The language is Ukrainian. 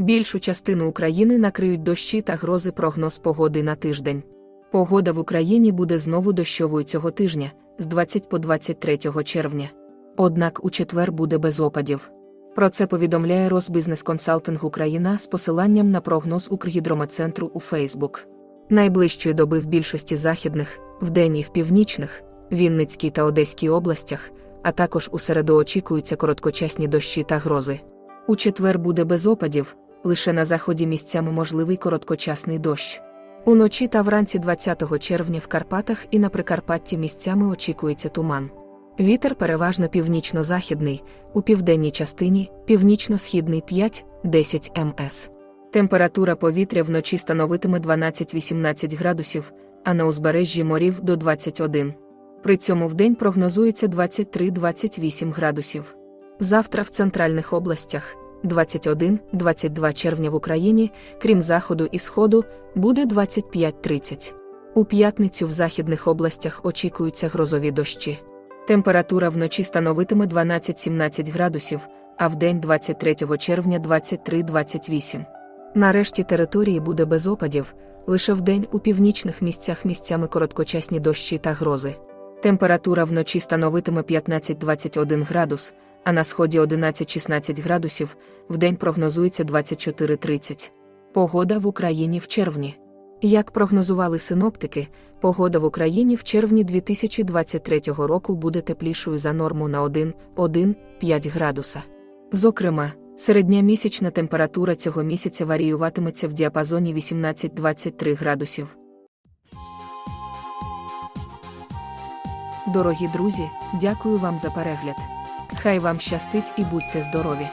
Більшу частину України накриють дощі та грози прогноз погоди на тиждень. Погода в Україні буде знову дощовою цього тижня, з 20 по 23 червня. Однак у четвер буде без опадів. Про це повідомляє Росбізнес-консалтинг Україна з посиланням на прогноз Укргідрометцентру у Фейсбук. Найближчої доби в більшості західних, вдень і в північних, Вінницькій та Одеській областях, а також у середу очікуються короткочасні дощі та грози. У четвер буде без опадів, лише на заході місцями можливий короткочасний дощ. Уночі та вранці 20 червня в Карпатах і на Прикарпатті місцями очікується туман. Вітер переважно північно-західний, у південній частині північно-східний 5-10 МС. Температура повітря вночі становитиме 12-18 градусів, а на узбережжі морів до 21. При цьому вдень прогнозується 23-28 градусів. Завтра в центральних областях 21-22 червня в Україні, крім заходу і сходу, буде 25-30. У п'ятницю в західних областях очікуються грозові дощі. Температура вночі становитиме 12-17 градусів, а вдень 23 червня 23-28. Нарешті території буде без опадів, лише вдень у північних місцях місцями короткочасні дощі та грози. Температура вночі становитиме 15-21 градус, а на сході 11-16 градусів, вдень прогнозується 24-30. Погода в Україні в червні. Як прогнозували синоптики, погода в Україні в червні 2023 року буде теплішою за норму на 1-1-5 градуса. Зокрема, середня місячна температура цього місяця варіюватиметься в діапазоні 18-23 градусів. Дорогі друзі, дякую вам за перегляд. Хай вам щастить і будьте здорові!